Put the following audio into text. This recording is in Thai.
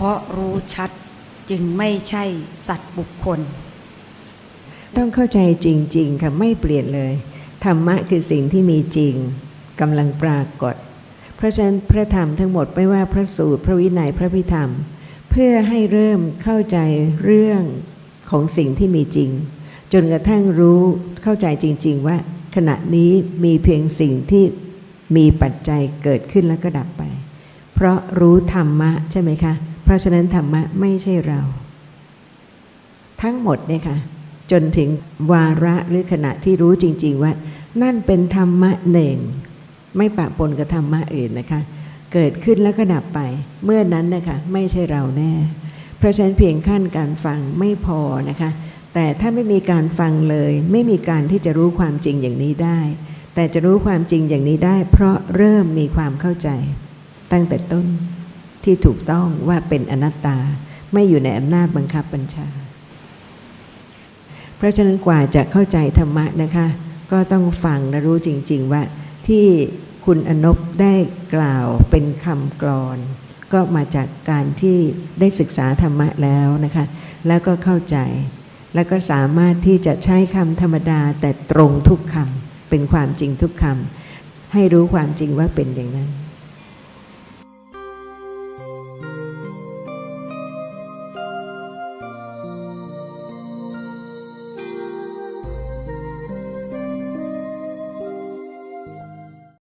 เพราะรู้ชัดจึงไม่ใช่สัตว์บุคคล ต้องเข้าใจจริง ๆค่ะไม่เปลี่ยนเลย ธรรมะคือสิ่งที่มีจริงกำลังปรากฏ เพราะฉะนั้นพระธรรมทั้งหมดไม่ว่าพระสูตรพระวินัยพระพิธรรม เพื่อให้เริ่มเข้าใจเรื่องของสิ่งที่มีจริง จนกระทั่งรู้เข้าใจจริง ๆ ว่า ขณะนี้มีเพียงสิ่งที่มีปัจจัยเกิดขึ้นแล้วก็ดับไป เพราะรู้ธรรมะใช่ไหมคะ เพราะฉะนั้นธรรมะไม่ใช่เรา ทั้งหมดเนี่ยค่ะ จนถึงวาระหรือขณะที่รู้จริง ๆ ว่า นั่นเป็นธรรมะหนึ่ง ไม่ปะปนกับธรรมะอื่นนะคะ เกิดขึ้นแล้วก็ดับไป เมื่อนั้นนะคะไม่ใช่เราแน่ เพราะฉะนั้นเพียงขั้นการฟังไม่พอนะคะ แต่ถ้าไม่มีการฟังเลย ไม่มีการที่จะรู้ความจริงอย่างนี้ได้ แต่จะรู้ความจริงอย่างนี้ได้ เพราะเริ่มมีความเข้าใจตั้งแต่ต้น ที่ถูกต้องว่าเป็นอนัตตา ไม่อยู่ในอำนาจบังคับบัญชา เพราะฉะนั้นกว่าจะเข้าใจธรรมะนะคะ ก็ต้องฟังและรู้จริง ๆ ว่าที่คุณอนบได้กล่าวเป็นคำกรอน ก็มาจากการที่ได้ศึกษาธรรมะแล้วนะคะ แล้วก็เข้าใจ แล้วก็สามารถที่จะใช้คำธรรมดาแต่ตรงทุกคำเป็นความจริงทุกคำให้รู้ความจริงว่าเป็นอย่างนั้น